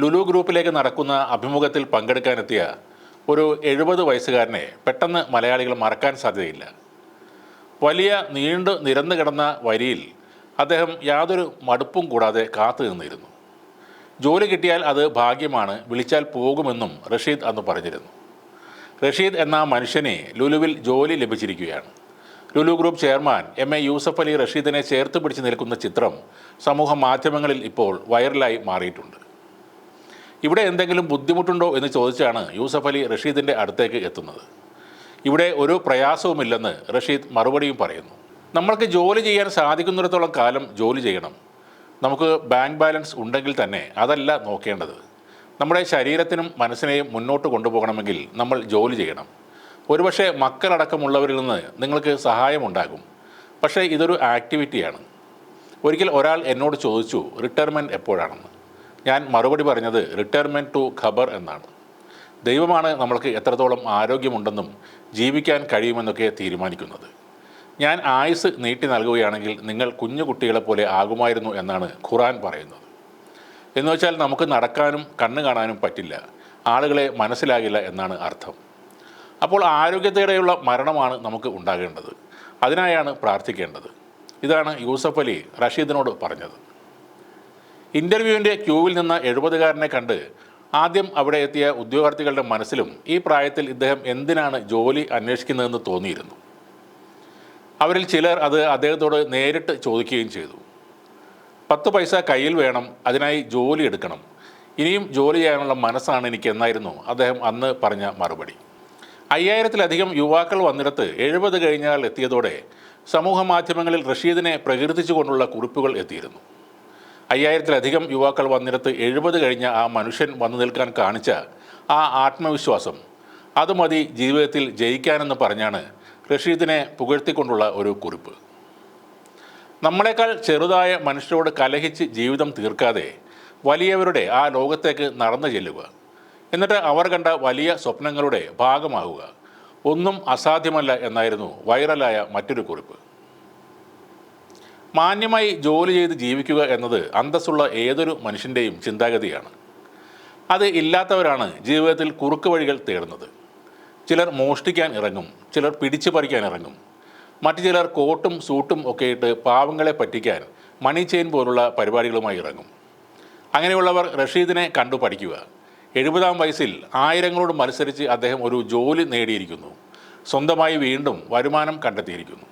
ലുലു ഗ്രൂപ്പിലേക്ക് നടക്കുന്ന അഭിമുഖത്തിൽ പങ്കെടുക്കാനെത്തിയ ഒരു എഴുപത് വയസ്സുകാരനെ പെട്ടെന്ന് മലയാളികൾ മറക്കാൻ സാധ്യതയില്ല. വലിയ നീണ്ടു നിരന്നു കിടന്ന വരിയിൽ അദ്ദേഹം യാതൊരു മടുപ്പും കൂടാതെ കാത്തു നിന്നിരുന്നു. ജോലി കിട്ടിയാൽ അത് ഭാഗ്യമാണ് വിളിച്ചാൽ പോകുമെന്നും റഷീദ് അന്ന് പറഞ്ഞിരുന്നു. റഷീദ് എന്ന മനുഷ്യനെ ലുലുവിൽ ജോലി ലഭിച്ചിരിക്കുകയാണ്. Lulu group chairman M A Yusuff Ali റഷീദിനെ ചേർത്ത് പിടിച്ച് നിൽക്കുന്ന ചിത്രം സമൂഹ മാധ്യമങ്ങളിൽ ഇപ്പോൾ വൈറലായി മാറിയിട്ടുണ്ട്. ഇവിടെ എന്തെങ്കിലും ബുദ്ധിമുട്ടുണ്ടോ എന്ന് ചോദിച്ചാണ് യൂസഫ് അലി റഷീദിന്റെ അടുത്തേക്ക് എത്തുന്നത്. ഇവിടെ ഒരു പ്രയാസവുമില്ലെന്ന് റഷീദ് മറുപടിയും പറയുന്നു. നമ്മൾക്ക് ജോലി ചെയ്യാൻ സാധിക്കുന്നിടത്തോളം കാലം ജോലി ചെയ്യണം. നമുക്ക് ബാങ്ക് ബാലൻസ് ഉണ്ടെങ്കിൽ തന്നെ അതല്ല നോക്കേണ്ടത്. നമ്മുടെ ശരീരത്തിനും മനസ്സിനെയും മുന്നോട്ട് കൊണ്ടുപോകണമെങ്കിൽ നമ്മൾ ജോലി ചെയ്യണം. ഒരുപക്ഷെ മക്കളടക്കമുള്ളവരിൽ നിന്ന് നിങ്ങൾക്ക് സഹായമുണ്ടാകും. പക്ഷേ ഇതൊരു ആക്ടിവിറ്റിയാണ്. ഒരിക്കൽ ഒരാൾ എന്നോട് ചോദിച്ചു റിട്ടയർമെന്റ് എപ്പോഴാണെന്ന്? ഞാൻ മറുപടി പറഞ്ഞത് റിട്ടയർമെന്റ് ടു ഖബർ എന്നാണ്. ദൈവമാണ് നമ്മൾക്ക് എത്രത്തോളം ആരോഗ്യമുണ്ടെന്നും ജീവിക്കാൻ കഴിയുമെന്നൊക്കെ തീരുമാനിക്കുന്നത്. ഞാൻ ആയുസ് നീട്ടി നൽകുകയാണെങ്കിൽ നിങ്ങൾ കുഞ്ഞു കുട്ടികളെ പോലെ ആകുമായിരുന്നു എന്നാണ് ഖുറാൻ പറയുന്നത്. എന്ന് വെച്ചാൽ നമുക്ക് നടക്കാനും കണ്ണു കാണാനും പറ്റില്ല. ആളുകളെ മനസ്സിലാകില്ല എന്നാണ് അർത്ഥം. അപ്പോൾ ആരോഗ്യത്തോടെയുള്ള മരണമാണ് നമുക്ക് ഉണ്ടാകേണ്ടത്. അതിനായാണ് പ്രാർത്ഥിക്കേണ്ടത്. ഇതാണ് യൂസഫ് അലി റഷീദിനോട് പറഞ്ഞത്. ഇന്റർവ്യൂവിന്റെ ക്യൂവിൽ നിന്ന് എഴുപതുകാരനെ കണ്ട് ആദ്യം അവിടെ എത്തിയ ഉദ്യോഗാർത്ഥികളുടെ മനസ്സിലും ഈ പ്രായത്തിൽ ഇദ്ദേഹം എന്തിനാണ് ജോലി അന്വേഷിക്കുന്നതെന്ന് തോന്നിയിരുന്നു. അവരിൽ ചിലർ അത് അദ്ദേഹത്തോട് നേരിട്ട് ചോദിക്കുകയും ചെയ്തു. പത്ത് പൈസ കയ്യിൽ വേണം അതിനായി ജോലി എടുക്കണം ഇനിയും ജോലി ചെയ്യാനുള്ള മനസ്സാണ് എനിക്ക് എന്നായിരുന്നു അദ്ദേഹം അന്ന് പറഞ്ഞ മറുപടി. അയ്യായിരത്തിലധികം യുവാക്കൾ വന്നിടത്ത് എഴുപത് കഴിഞ്ഞാൽ എത്തിയതോടെ സമൂഹ മാധ്യമങ്ങളിൽ റഷീദിനെ പ്രകീർത്തിച്ചുകൊണ്ടുള്ള കുറിപ്പുകൾ എത്തിയിരുന്നു. അയ്യായിരത്തിലധികം യുവാക്കൾ വന്നിടത്ത് എഴുപത് കഴിഞ്ഞ ആ മനുഷ്യൻ വന്നു നിൽക്കാൻ കാണിച്ച ആ ആത്മവിശ്വാസം. അത് മതി ജീവിതത്തിൽ ജയിക്കാനെന്ന് പറഞ്ഞാണ് റഷീദിനെ പുകഴ്ത്തിക്കൊണ്ടുള്ള ഒരു കുറിപ്പ്. നമ്മളെക്കാൾ ചെറുതായ മനുഷ്യരോട് കലഹിച്ച് ജീവിതം തീർക്കാതെ വലിയവരുടെ ആ ലോകത്തേക്ക് നടന്നു ചെല്ലുക. എന്നിട്ട് അവർ കണ്ട വലിയ സ്വപ്നങ്ങളുടെ ഭാഗമാവുക ഒന്നും അസാധ്യമല്ല എന്നായിരുന്നു വൈറലായ മറ്റൊരു കുറിപ്പ്. മാന്യമായി ജോലി ചെയ്ത് ജീവിക്കുക എന്നത് അന്തസ്സുള്ള ഏതൊരു മനുഷ്യന്റെയും ചിന്താഗതിയാണ്. അത് ഇല്ലാത്തവരാണ് ജീവിതത്തിൽ കുറുക്ക് വഴികൾ തേടുന്നത്. ചിലർ മോഷ്ടിക്കാൻ ഇറങ്ങും ചിലർ പിടിച്ചു പറിക്കാൻ ഇറങ്ങും. മറ്റു ചിലർ കോട്ടും സൂട്ടും ഒക്കെ ഇട്ട് പാവങ്ങളെ പറ്റിക്കാൻ മണി ചെയിൻ പോലുള്ള പരിപാടികളുമായി ഇറങ്ങും. അങ്ങനെയുള്ളവർ റഷീദിനെ കണ്ടു പഠിക്കുക. എഴുപതാം വയസ്സിൽ ആയിരങ്ങളോട് മത്സരിച്ച് അദ്ദേഹം ഒരു ജോലി നേടിയിരിക്കുന്നു. സ്വന്തമായി വീണ്ടും വരുമാനം കണ്ടെത്തിയിരിക്കുന്നു.